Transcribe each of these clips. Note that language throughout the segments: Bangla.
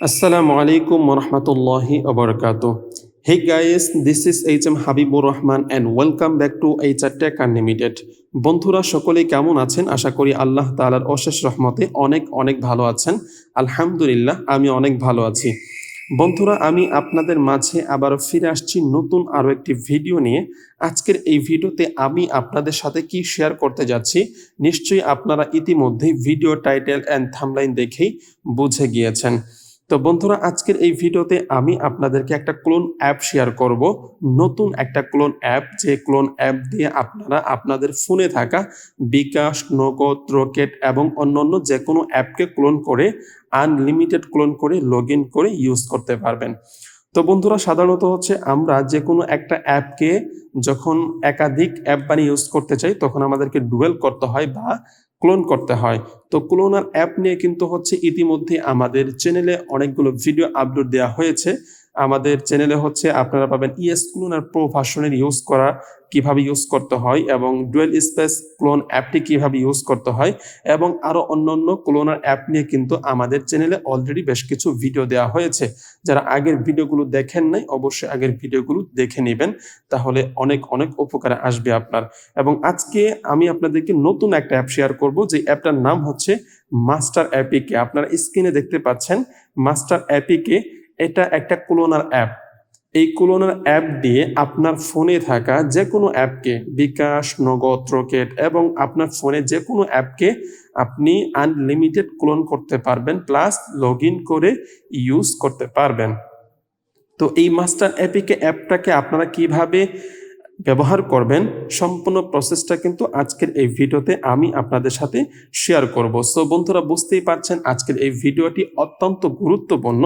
Assalamu আলাইকুম wa rahmatullahi হে barakatuh. This guys, H M Habibur Rahman and welcome back to to HR Tech Unlimited. বন্ধুরা সকলেই কেমন আছেন? আশা করি আল্লাহ তাআলার অশেষ রহমতে অনেক অনেক ভালো আছেন। আলহামদুলিল্লাহ আমি অনেক ভালো আছি। বন্ধুরা আমি আপনাদের মাঝে আবার ফিরে আসছি নতুন আরও একটি ভিডিও নিয়ে। আজকের এই ভিডিওতে আমি আপনাদের সাথে কি শেয়ার করতে যাচ্ছি নিশ্চয়ই আপনারা ইতিমধ্যেই ভিডিও টাইটেল অ্যান্ড থামলাইন দেখেই বুঝে গিয়েছেন। তো বন্ধুরা, আজকের এই ভিডিওতে আমি আপনাদেরকে একটা ক্লোন অ্যাপ শেয়ার করব। নতুন একটা ক্লোন অ্যাপ যে ক্লোন অ্যাপ দিয়ে আপনারা আপনাদের ফোনে থাকা বিকাশ, নগদ, রকেট এবং অন্যান্য যে কোনো অ্যাপকে ক্লোন করে আনলিমিটেড ক্লোন করে লগ করে ইউজ করতে পারবেন। তো বন্ধুরা, সাধারণত হচ্ছে আমরা যে কোনো একটা অ্যাপকে যখন একাধিক অ্যাপ বানিয়ে ইউজ করতে চাই, তখন আমাদেরকে ডুয়েল করতে হয় বা ক্লোন করতে হয়। তো ক্লোনার অ্যাপ নিয়ে কিন্তু হচ্ছে ইতিমধ্যে আমাদের চ্যানেলে অনেকগুলো ভিডিও আপলোড দেওয়া হয়েছে। আমাদের চ্যানেলে হচ্ছে আপনারা পাবেন ইএস ক্লোনার প্রো ভার্সনের ইউজ করা কীভাবে ইউজ করতে হয় এবং ডুয়েল স্পেস ক্লোন অ্যাপটি কীভাবে ইউজ করতে হয় এবং আরও অন্যান্য ক্লোনার অ্যাপ নিয়ে কিন্তু আমাদের চ্যানেলে অলরেডি বেশ কিছু ভিডিও দেওয়া হয়েছে। যারা আগের ভিডিওগুলো দেখেন নাই, অবশ্যই আগের ভিডিওগুলো দেখে নেবেন। তাহলে অনেক অনেক উপকারে আসবে আপনার। এবং আজকে আমি আপনাদেরকে নতুন একটা অ্যাপ শেয়ার করব, যে অ্যাপটার নাম হচ্ছে মাস্টার অ্যাপিকে আপনারা স্ক্রিনে দেখতে পাচ্ছেন মাস্টার অ্যাপিকে এটা একটা ক্লোনার অ্যাপ এই কুলোনার অ্যাপ দিয়ে আপনার ফোনে থাকা যে কোনো অ্যাপকে বিকাশ, নগদ, রকেট এবং আপনার ফোনে যে কোনো অ্যাপকে আপনি আনলিমিটেড ক্লোন করতে পারবেন প্লাস লগ করে ইউজ করতে পারবেন। তো এই মাস্টার অ্যাপিকে অ্যাপটাকে আপনারা কীভাবে ব্যবহার করবেন, সম্পূর্ণ প্রসেসটা কিন্তু আজকের এই ভিডিওতে আমি আপনাদের সাথে শেয়ার করব। সো বন্ধুরা, বুঝতেই পারছেন আজকের এই ভিডিওটি অত্যন্ত গুরুত্বপূর্ণ।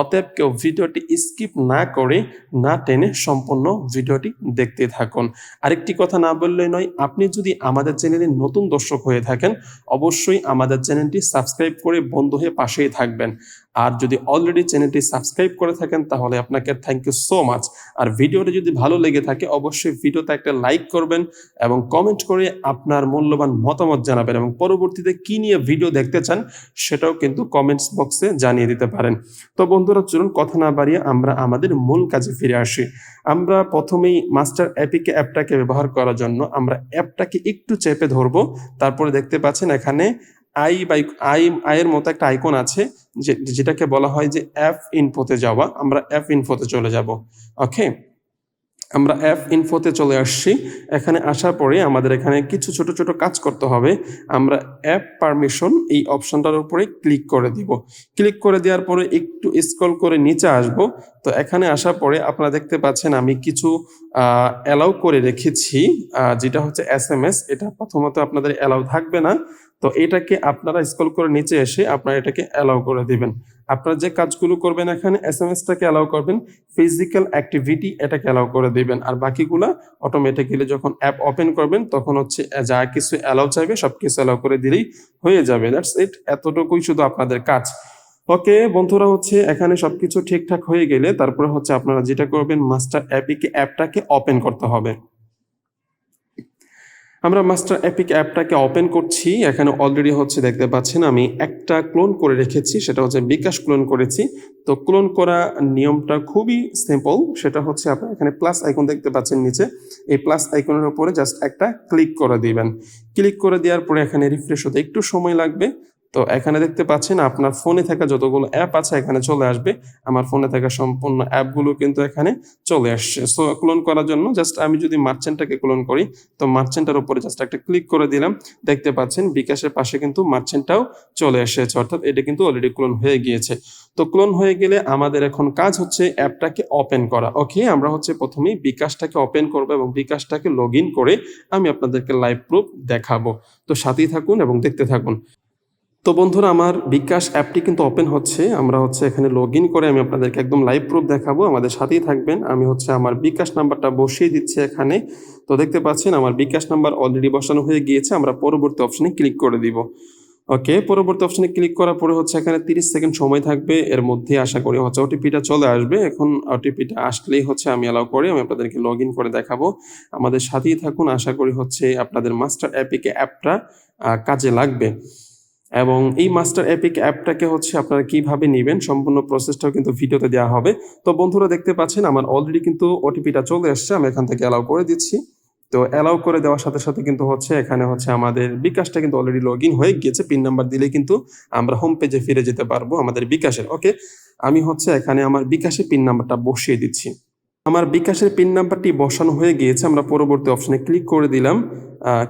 অতএব কেউ ভিডিওটি স্কিপ না করে, না টেনে সম্পূর্ণ ভিডিওটি দেখতে থাকুন। আরেকটি কথা না বললে নয়, আপনি যদি আমাদের চ্যানেলে নতুন দর্শক হয়ে থাকেন, অবশ্যই আমাদের চ্যানেলটি সাবস্ক্রাইব করে বন্ধু হয়ে পাশেই থাকবেন। আর যদি অলরেডি চ্যানেলটি সাবস্ক্রাইব করে থাকেন, তাহলে আপনাকে থ্যাংক ইউ সো মাচ আর ভিডিওটি যদি ভালো লেগে থাকে, অবশ্যই ভিডিওতে একটা লাইক করবেন এবং কমেন্ট করে আপনার মূল্যবান মতামত জানাবেন এবং পরবর্তীতে কি নিয়ে ভিডিও দেখতে চান, সেটাও কিন্তু কমেন্টস বক্সে জানিয়ে দিতে পারেন। তো বন্ধুরা, চলুন কথা না বাড়িয়ে আমরা আমাদের মূল কাজে ফিরে আসি। আমরা প্রথমেই মাস্টার অ্যাপিকে অ্যাপটাকে ব্যবহার করার জন্য আমরা অ্যাপটাকে একটু চেপে ধরবো। তারপরে দেখতে পাচ্ছেন এখানে আই বাই আই আয়ের মতো একটা আইকন আছে যেটাকে বলা হয় যে অ্যাপ ইনফোতে যাওয়া। আমরা অ্যাপ ইনফোতে চলে যাব। ওকে? আমরা অ্যাপ ইনফোতে চলে আসছি। এখানে আসার পরে আমাদের এখানে কিছু ছোট ছোট কাজ করতে হবে। আমরা অ্যাপ পারমিশন এই অপশনটার উপরে ক্লিক করে দিব। ক্লিক করে দেওয়ার পরে একটু স্ক্রল করে নিচে আসব। তো এখানে আসার পরে আপনারা দেখতে পাচ্ছেন আমি কিছু অ্যালাউ করে রেখেছি। যেটা হচ্ছে এস এম এস এটা প্রথমত আপনাদের অ্যালাউ থাকবে না। তো এটাকে আপনারা স্কল করে নিচে এসে আপনারা এটাকে অ্যালাউ করে দিবেন। আপনারা যে কাজগুলো করবেন এখানে এস এম এসটাকে অ্যালাউ করবেন ফিজিক্যাল অ্যাক্টিভিটি এটাকে অ্যালাউ করে দিবেন। আর বাকিগুলা অটোমেটিক্যালি যখন অ্যাপ ওপেন করবেন, তখন হচ্ছে যা কিছু অ্যালাউ চাইবে সব কিছু অ্যালাউ করে দিলেই হয়ে যাবে। দ্যাটস ইট এতটুকুই শুধু আপনাদের কাজ। ওকে বন্ধুরা হচ্ছে এখানে সবকিছু ঠিকঠাক হয়ে গেলে তারপরে হচ্ছে আপনারা যেটা করবেন মাস্টার অ্যাপিকে অ্যাপটাকে ওপেন করতে হবে। আমরা মাস্টার অ্যাপিক অ্যাপটাকে ওপেন করছি। এখানে অলরেডি হচ্ছে, দেখতে পাচ্ছেন, আমি একটা ক্লোন করে রেখেছি, সেটা হচ্ছে বিকাশ ক্লোন করেছি। তো ক্লোন করা নিয়মটা খুবই সিম্পল সেটা হচ্ছে আপনার এখানে প্লাস আইকন দেখতে পাচ্ছেন নিচে। এই প্লাস আইকনের উপরে জাস্ট একটা ক্লিক করে দিবেন। ক্লিক করে দেওয়ার পরে এখানে রিফ্রেশ হতে একটু সময় লাগবে। তো এখানে দেখতে পাচ্ছেন আপনার ফোনে থাকা যতগুলো অ্যাপ আছে এখানে চলে আসবে। আমার ফোনে থাকা সম্পূর্ণ অ্যাপগুলো কিন্তু এখানে চলে আসছে। সো ক্লোন করার জন্য জাস্ট আমি যদি মার্চেন্টটাকে ক্লোন করি, তো মার্চেন্টের উপরে জাস্ট একটা ক্লিক করে দিলাম। দেখতে পাচ্ছেন বিকাশের পাশে কিন্তু মার্চেন্টটাও চলে এসেছে, অর্থাৎ এটা কিন্তু অলরেডি ক্লোন হয়ে গিয়েছে। তো ক্লোন হয়ে গেলে আমাদের এখন কাজ হচ্ছে অ্যাপটাকে ওপেন করা। ওকে আমরা হচ্ছে প্রথমেই বিকাশটাকে ওপেন করব এবং বিকাশটাকে লগ করে আমি আপনাদেরকে লাইভ প্রুফ দেখাবো। তো সাথেই থাকুন এবং দেখতে থাকুন। তো বন্ধুরা, আমার বিকাশ অ্যাপটি কিন্তু ওপেন হচ্ছে। আমরা হচ্ছে এখানে লগ করে আমি আপনাদেরকে একদম লাইভ প্রুফ দেখাবো। আমাদের সাথেই থাকবেন। আমি হচ্ছে আমার বিকাশ নাম্বারটা বসিয়ে দিচ্ছি এখানে। তো দেখতে পাচ্ছেন, আমার বিকাশ নাম্বার অলরেডি বসানো হয়ে গিয়েছে। আমরা পরবর্তী অপশনে ক্লিক করে দিব। ওকে পরবর্তী অপশনে ক্লিক করার পরে হচ্ছে এখানে তিরিশ সেকেন্ড সময় থাকবে। এর মধ্যে আশা করি হচ্ছে ওটিপিটা চলে আসবে। এখন ওটিপিটা আসলেই হচ্ছে আমি অ্যালাউ করি। আমি আপনাদেরকে লগ ইন করে দেখাবো। আমাদের সাথেই থাকুন। আশা করি হচ্ছে আপনাদের মাস্টার অ্যাপিকে অ্যাপটা কাজে লাগবে। এবং এই মাস্টার এপিক অ্যাপটাকে হচ্ছে আপনারা কীভাবে নেবেন, সম্পূর্ণ প্রসেসটাও কিন্তু ভিডিওতে দেওয়া হবে। তো বন্ধুরা দেখতে পাচ্ছেন, আমার অলরেডি কিন্তু ওটিপিটা চলে এসছে, আমি এখান থেকে অ্যালাউ করে দিচ্ছি। তো অ্যালাউ করে দেওয়ার সাথে সাথে কিন্তু হচ্ছে এখানে হচ্ছে আমাদের বিকাশটা কিন্তু অলরেডি লগ ইন হয়ে গিয়েছে পিন নাম্বার দিলে কিন্তু আমরা হোম পেজে ফিরে যেতে পারব আমাদের বিকাশের ওকে আমি হচ্ছে এখানে আমার বিকাশের পিন নাম্বারটা বসিয়ে দিচ্ছি। আমার বিকাশের পিন নাম্বারটি বসানো হয়ে গিয়েছে, আমরা পরবর্তী অপশনে ক্লিক করে দিলাম।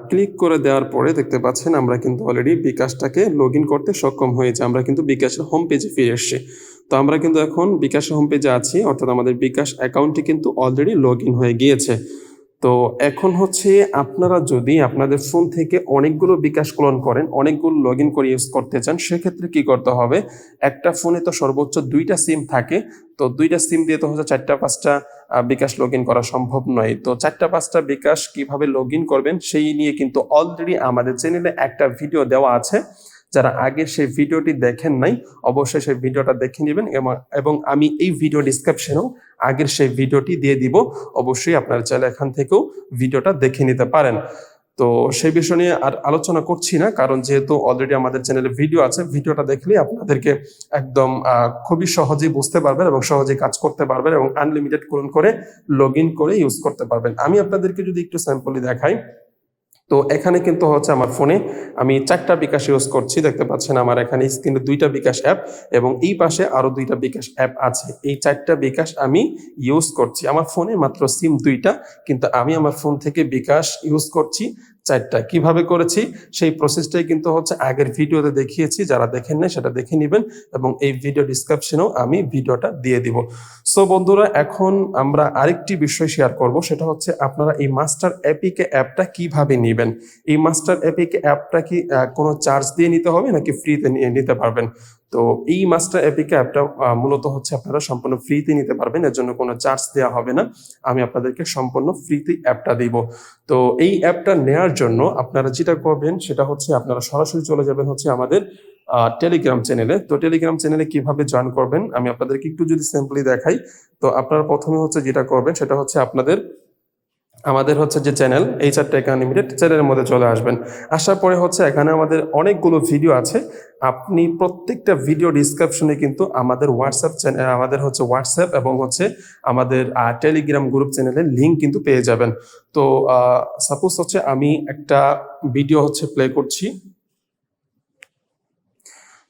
ক্লিক করে দেওয়ার পরে দেখতে পাচ্ছেন আমরা কিন্তু অলরেডি বিকাশটাকে লগ করতে সক্ষম হয়েছে। আমরা কিন্তু বিকাশের হোম পেজে ফিরে এসেছি। তো আমরা কিন্তু এখন বিকাশের হোম পেজে আছি, অর্থাৎ আমাদের বিকাশ অ্যাকাউন্টটি কিন্তু অলরেডি লগ হয়ে গিয়েছে। তো এখন হচ্ছে আপনারা যদি আপনাদের ফোন থেকে অনেকগুলো বিকাশ ক্লোন করেন, অনেকগুলো লগ ইন করে ইউজ করতে চান, সেক্ষেত্রে কি করতে হবে? একটা ফোনে তো সর্বোচ্চ দুইটা সিম থাকে, তো দুইটা সিম দিয়ে তো হচ্ছে চারটা, পাঁচটা বিকাশ লগ ইন করা সম্ভব নয়। তো চারটা, পাঁচটা বিকাশ কীভাবে লগ ইন করবেন, সেই নিয়ে কিন্তু অলরেডি আমাদের চ্যানেলে একটা ভিডিও দেওয়া আছে। যারা আগে সেই ভিডিওটি দেখেন নাই, অবশ্যই সেই ভিডিওটা দেখে নেবেন এবং- আমি এই ভিডিও ডিসক্রিপশনেও আগের সেই ভিডিওটি দিয়ে দিব। অবশ্যই আপনারা চাইলে এখান থেকেও ভিডিওটা দেখে নিতে পারেন। তো সেই বিষয় নিয়ে আর আলোচনা করছি না, কারণ যেহেতু অলরেডি আমাদের চ্যানেলে ভিডিও আছে, ভিডিওটা দেখলে আপনাদেরকে একদম খুবই সহজেই বুঝতে পারবেন এবং সহজেই কাজ করতে পারবেন এবং আনলিমিটেড করুন করে লগ করে ইউজ করতে পারবেন। আমি আপনাদেরকে যদি একটু স্যাম্পলি দেখাই তো এখানে কিন্তু হচ্ছে আমার ফোনে আমি চারটা বিকাশ ইউজ করছি, দেখতে পাচ্ছেন আমার এখানে স্ক্রিনে দুইটা বিকাশ অ্যাপ এবং এই পাশে আরও দুইটা বিকাশ অ্যাপ আছে। এই চারটা বিকাশ আমি ইউজ করছি। আমার ফোনে মাত্র সিম দুইটা, কিন্তু আমি আমার ফোন থেকে বিকাশ ইউজ করছি। চারটা। কীভাবে করেছি? সেই প্রসেসটাই কিন্তু হচ্ছে আগের ভিডিওতে দেখিয়েছি। যারা দেখেন না সেটা দেখে নেবেন এবং এই ভিডিও ডিসক্রিপশনেও আমি ভিডিওটা দিয়ে দিব। সো বন্ধুরা, এখন আমরা আরেকটি বিষয় শেয়ার করব। সেটা হচ্ছে আপনারা এই মাস্টার এপিকে অ্যাপটা কীভাবে নেবেন? এই মাস্টার এপিকে অ্যাপটা কি কোনো চার্জ দিয়ে নিতে হবে নাকি ফ্রিতে নিতে পারবেন? তো এই মাস্টার এপিকে অ্যাপটা মূলত হচ্ছে আপনারা সম্পূর্ণ ফ্রিতে নিতে পারবেন। এর জন্য কোনো চার্জ দেওয়া হবে না। আমি আপনাদেরকে সম্পূর্ণ ফ্রিতে অ্যাপটা দিব। তো এই অ্যাপটা নেয়ার জন্য আপনারা যেটা করবেন, সেটা হচ্ছে আপনারা সরাসরি চলে যাবেন হচ্ছে আমাদের টেলিগ্রাম চ্যানেলে তো টেলিগ্রাম চ্যানেলে কীভাবে জয়েন করবেন? আমি আপনাদেরকে একটু যদি সিম্পলি দেখাই, তো আপনারা প্রথমে হচ্ছে যেটা করবেন, সেটা হচ্ছে আপনাদের আমাদের হচ্ছে যে চ্যানেল এই চারটে লিমিটেড চ্যানেলের মধ্যে চলে আসবেন। আসার পরে হচ্ছে এখানে আমাদের অনেকগুলো ভিডিও আছে। আপনি প্রত্যেকটা ভিডিও ডিসক্রিপশনে কিন্তু আমাদের হোয়াটসঅ্যাপ চ্যানেল আমাদের হচ্ছে হোয়াটসঅ্যাপ এবং হচ্ছে আমাদের টেলিগ্রাম গ্রুপ চ্যানেলের লিঙ্ক কিন্তু পেয়ে যাবেন। তো সাপোজ হচ্ছে আমি একটা ভিডিও হচ্ছে প্লে করছি।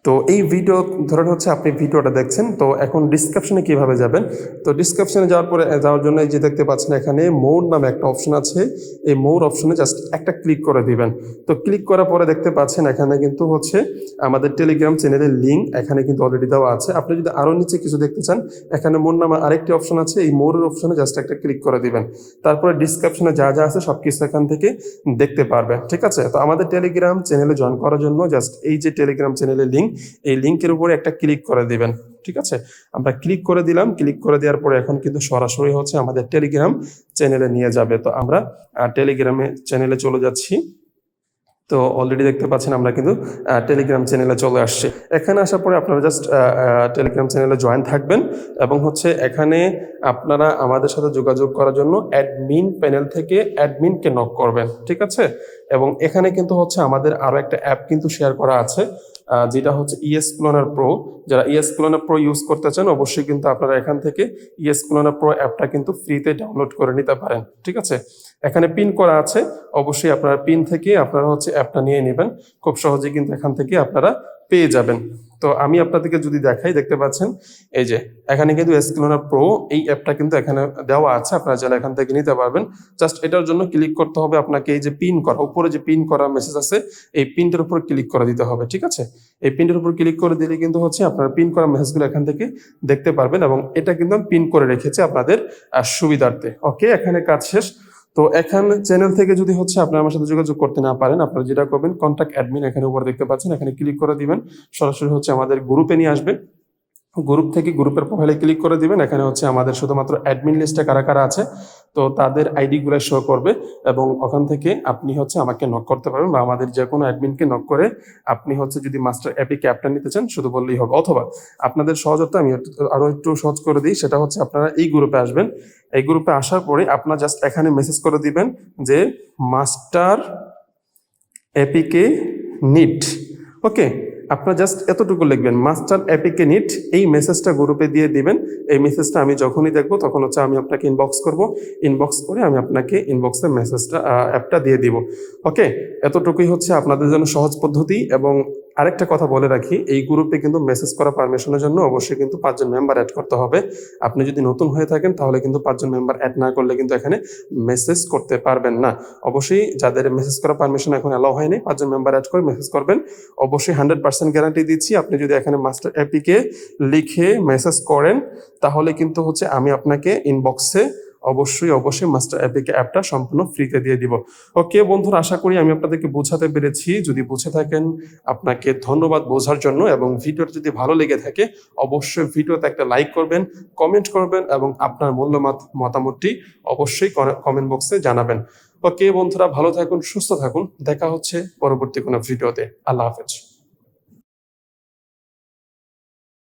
তো এই ভিডিও ধরেন হচ্ছে আপনি ভিডিওটা দেখছেন, তো এখন ডিসক্রিপশনে কীভাবে যাবেন? তো ডিসক্রিপশনে যাওয়ার পরে যাওয়ার জন্য এই যে দেখতে পাচ্ছেন এখানে মোর নামে একটা অপশন আছে। এই মোর অপশনে জাস্ট একটা ক্লিক করে দিবেন। তো ক্লিক করার পরে দেখতে পাচ্ছেন এখানে কিন্তু হচ্ছে আমাদের টেলিগ্রাম চ্যানেলের লিঙ্ক এখানে কিন্তু অলরেডি দেওয়া আছে। আপনি যদি আরও নিচে কিছু দেখতে চান, এখানে মোর নামে আরেকটি অপশন আছে। এই মোরের অপশনে জাস্ট একটা ক্লিক করে দিবেন। তারপরে ডিসক্রিপশনে যা যা আছে সব কিছু এখান থেকে দেখতে পারবেন। ঠিক আছে? তো আমাদের টেলিগ্রাম চ্যানেলে জয়েন করার জন্য জাস্ট এই যে টেলিগ্রাম চ্যানেলের লিঙ্ক এই লিঙ্কের উপরে একটা ক্লিক করে দিবেন, ঠিক আছে? আমরা ক্লিক করে দিলাম ক্লিক করে দেওয়ার পরে এখন কিন্তু সরাসরি হচ্ছে আমাদের টেলিগ্রাম চ্যানেলে নিয়ে যাবে। তো আমরা টেলিগ্রামে চ্যানেলে চলে যাচ্ছি। তো অলরেডি দেখতে পাচ্ছেন আমরা কিন্তু টেলিগ্রাম চ্যানেলে চলে আসছি। এখানে আসার পরে আপনারা জাস্ট টেলিগ্রাম চ্যানেলে জয়েন থাকবেন এবং হচ্ছে এখানে আপনারা আমাদের সাথে যোগাযোগ করার জন্য অ্যাডমিন প্যানেল থেকে অ্যাডমিনকে নক করবেন, ঠিক আছে? এবং এখানে কিন্তু হচ্ছে আমাদের আরও একটা অ্যাপ কিন্তু শেয়ার করা আছে। যেটা হচ্ছে ইএস ক্লোনার প্রো যারা ইএস ক্লোনার প্রো ইউজ করতে চান, অবশ্যই কিন্তু আপনারা এখান থেকে ইএস ক্লোনার প্রো অ্যাপটা কিন্তু ফ্রিতে ডাউনলোড করে নিতে পারেন, ঠিক আছে? এখানে পিন করা আছে, অবশ্যই আপনারা পিন থেকে আপনারা হচ্ছে অ্যাপটা নিয়ে নেবেন, খুব সহজে কিন্তু এখান থেকে আপনারা পেয়ে যাবেন। তো আমি আপনাদেরকে যদি দেখাই, দেখতে পাচ্ছেন? এই যে, এখানে কিন্তু এসক্লোনার প্রো এই অ্যাপটা কিন্তু এখানে দেওয়া আছে। আপনারা চাইলে এখান থেকে নিতে পারবেন। জাস্ট এটার জন্য ক্লিক করতে হবে আপনাকে এই যে পিন করা, উপরে যে পিন করা মেসেজ আছে, এই পিনটার উপর ক্লিক করে দিতে হবে, ঠিক আছে? এই পিনটার উপর ক্লিক করে দিলে কিন্তু হচ্ছে আপনার পিন করা মেসেজগুলো এখান থেকে দেখতে পারবেন এবং এটা কিন্তু আমি পিন করে রেখেছি আপনাদের সুবিধার্থে। ওকে, এখানে কাজ শেষ। তো এখানে চ্যানেল থেকে যদি হচ্ছে আপনার আমার সাথে যোগাযোগ করতে না পারেন, আপনারা যেটা করবেন কন্ট্যাক্ট অ্যাডমিন এখানে উপরে দেখতে পাচ্ছেন, এখানে ক্লিক করে দিবেন। সরাসরি হচ্ছে আমাদের গ্রুপে নিয়ে আসবে। গ্রুপ থেকে গ্রুপের প্রোফাইলে ক্লিক করে দিবেন। এখানে হচ্ছে আমাদের শুধুমাত্র অ্যাডমিন লিস্টে কারা কারা আছে তো তাদের আইডি গুলো শো করবে এবং ওখান থেকে আপনি হচ্ছে আমাকে নক করতে পারবেন বা আমাদের যে কোনো অ্যাডমিনকে নক করে আপনি হচ্ছে যদি মাস্টার অ্যাপি অ্যাপটা নিতে চান, শুধু বললেই হবে। অথবা আপনাদের সহজতা আমি আরও একটু সহজ করে দিই, সেটা হচ্ছে আপনারা এই গ্রুপে আসবেন। এই গ্রুপে আসার পরে আপনার জাস্ট এখানে মেসেজ করে দিবেন যে মাস্টার এপিকে নিট ওকে আপনারা জাস্ট এতটুকু লিখবেন, মাস্টার অ্যাপিকে নিট, এই মেসেজটা গ্রুপে দিয়ে দিবেন। এই মেসেজটা আমি যখনই দেখব, তখন হচ্ছে আমি আপনাকে ইনবক্স করব। ইনবক্স করে আমি আপনাকে ইনবক্সে মেসেজটা অ্যাপটা দিয়ে দিব। ওকে এতটুকুই হচ্ছে আপনাদের জন্য সহজ পদ্ধতি এবং আরেকটা কথা বলে রাখি, এই গ্রুপে কিন্তু মেসেজ করা পারমিশনের জন্য অবশ্যই কিন্তু পাঁচজন মেম্বার অ্যাড করতে হবে। আপনি যদি নতুন হয়ে থাকেন, তাহলে কিন্তু পাঁচজন মেম্বার অ্যাড না করলে কিন্তু এখানে মেসেজ করতে পারবেন না। অবশ্যই যাদের মেসেজ করা পারমিশন এখন অ্যালাউ হয়নি, পাঁচজন মেম্বার অ্যাড করে মেসেজ করবেন। অবশ্যই হান্ড্রেড পার্সেন্ট গ্যারান্টি দিচ্ছি, আপনি যদি এখানে মাস্টার অ্যাপিকে লিখে মেসেজ করেন, তাহলে কিন্তু হচ্ছে আমি আপনাকে ইনবক্সে অবশ্যই অবশ্যই মাস্টার অ্যাপিকে অ্যাপটা সম্পূর্ণ ফ্রিতে দিয়ে দিব। ওকে বন্ধুরা, আশা করি আমি আপনাদেরকে বোঝাতে পেরেছি। যদি বুঝে থাকেন, আপনাকে ধন্যবাদ বোঝার জন্য এবং ভিডিওটা যদি ভালো লেগে থাকে, অবশ্যই ভিডিওতে একটা লাইক করবেন কমেন্ট করবেন এবং আপনার মূল্যমত মতামতটি অবশ্যই কমেন্ট বক্সে জানাবেন। ওকে বন্ধুরা, ভালো থাকুন, সুস্থ থাকুন। দেখা হচ্ছে পরবর্তী কোনো ভিডিওতে। আল্লাহ হাফেজ।